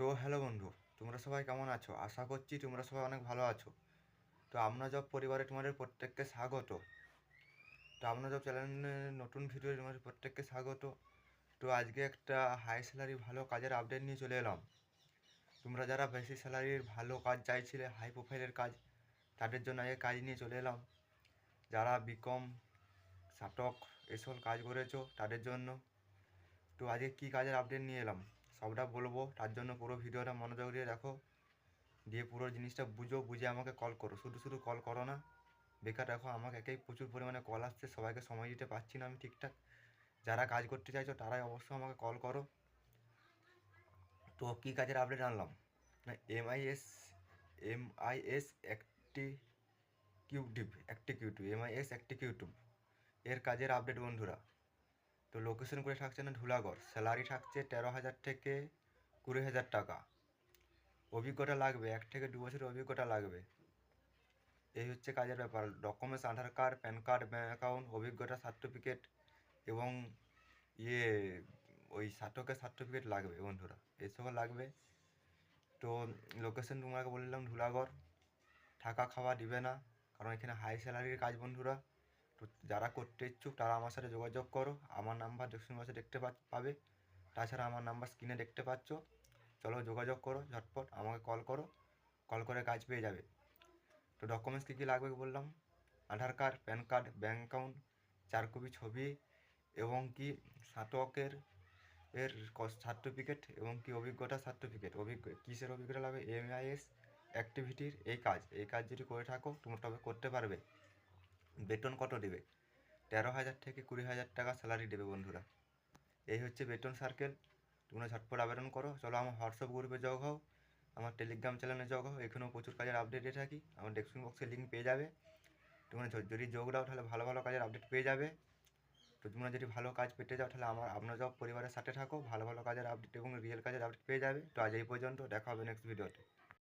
তো হ্যালো বন্ধু, তোমরা সবাই কেমন আছো? আশা করছি তোমরা সবাই অনেক ভালো আছো। তো আমরা জব পরিবারে তোমাদের প্রত্যেককে স্বাগত। তো আমরা জব চ্যানেলের নতুন ভিডিও তোমাদের প্রত্যেককে স্বাগত। তো আজকে একটা হাই স্যালারি ভালো কাজের আপডেট নিয়ে চলে এলাম। তোমরা যারা বেশি স্যালারির ভালো কাজ চাইছিলে হাই প্রোফাইলের কাজ, তাদের জন্য আগে কাজ নিয়ে চলে এলাম। যারা বিকম স্নাতক এসব কাজ করেছ, তাদের জন্য। তো আজকে কী কাজের আপডেট নিয়ে এলাম? সবটা বলব। তার জন্য পুরো ভিডিওটা মনোযোগ দিয়ে দেখো। দিয়ে পুরো জিনিসটা বুঝো, বুঝে আমাকে কল করো। শুধু শুধু কল করো না। বেকার দেখো, আমাকে একেই প্রচুর পরিমাণে কল আসছে। সবাইকে সময় দিতে পারছি না আমি ঠিকঠাক। যারা কাজ করতে চাইছো, তারাই অবশ্যই আমাকে কল করো। তো কী কাজের আপডেট আনলাম? না এমআইএস এমআইএস একটি কিউটিভ অ্যাক্টিকিউটিভ এমআইএস অ্যাক্টিকিউটিভ এর কাজের আপডেট বন্ধুরা। তো লোকেশন করে থাকছে না ধুলাগড় স্যালারি থাকছে তেরো হাজার থেকে কুড়ি হাজার টাকা। অভিজ্ঞতা লাগবে, এক থেকে দু বছরের অভিজ্ঞতা লাগবে। এই হচ্ছে কাজের ব্যাপার। Documents Aadhaar card PAN card bank account অভিজ্ঞতা সার্টিফিকেট এবং ইয়ে ওই স্নাতকের সার্টিফিকেট লাগবে বন্ধুরা। এসব লাগবে। তো লোকেশন তোমাকে বললাম ধুলাগড় থাকা খাওয়া দিবে না, কারণ এখানে হাই স্যালারির কাজ বন্ধুরা। তো যারা করতে ইচ্ছুক তারা আমার সাথে যোগাযোগ করো। আমার নাম্বার ডিসক্রিপশন বক্সে দেখতে পাবে। তাছাড়া আমার নাম্বার স্ক্রিনে দেখতে পাচ্ছ। চলো যোগাযোগ করো ঝটপট, আমাকে কল করো। কল করে কাজ পেয়ে যাবে। তো ডকুমেন্টস কী কী লাগবে বললাম? Aadhaar card PAN card bank account চার কপি ছবি এবং কি স্নাতকের এর সার্টিফিকেট এবং কি অভিজ্ঞতা সার্টিফিকেট অভিজ্ঞ কিসের অভিজ্ঞতা লাগবে? এমআইএস অ্যাক্টিভিটির এই কাজ। এই কাজ যদি করে থাকো, তোমরা তবে করতে পারবে। বেতন কত দেবে? তেরো হাজার থেকে কুড়ি হাজার টাকা স্যালারি দেবে বন্ধুরা। এই হচ্ছে বেতন সার্কেল তোমরা ঝটপট আবেদন করো। চলো আমার হোয়াটসঅ্যাপ গ্রুপে যোগ হও আমার টেলিগ্রাম চ্যানেলে যোগ হও এখানেও প্রচুর কাজের আপডেট দিয়ে থাকি। আমার ডেসক্রিপশন বক্সে লিঙ্ক পেয়ে যাবে। তোমরা যদি যোগ দাও তাহলে ভালো ভালো কাজের আপডেট পেয়ে যাবে। তো তোমরা যদি ভালো কাজ পেতে যাও তাহলে আমার আপনার সব পরিবারের সাথে থাকো। ভালো ভালো কাজের আপডেট এবং রিয়েল কাজের আপডেট পেয়ে যাবে। তো আজ এই পর্যন্ত। দেখা হবে নেক্সট ভিডিওতে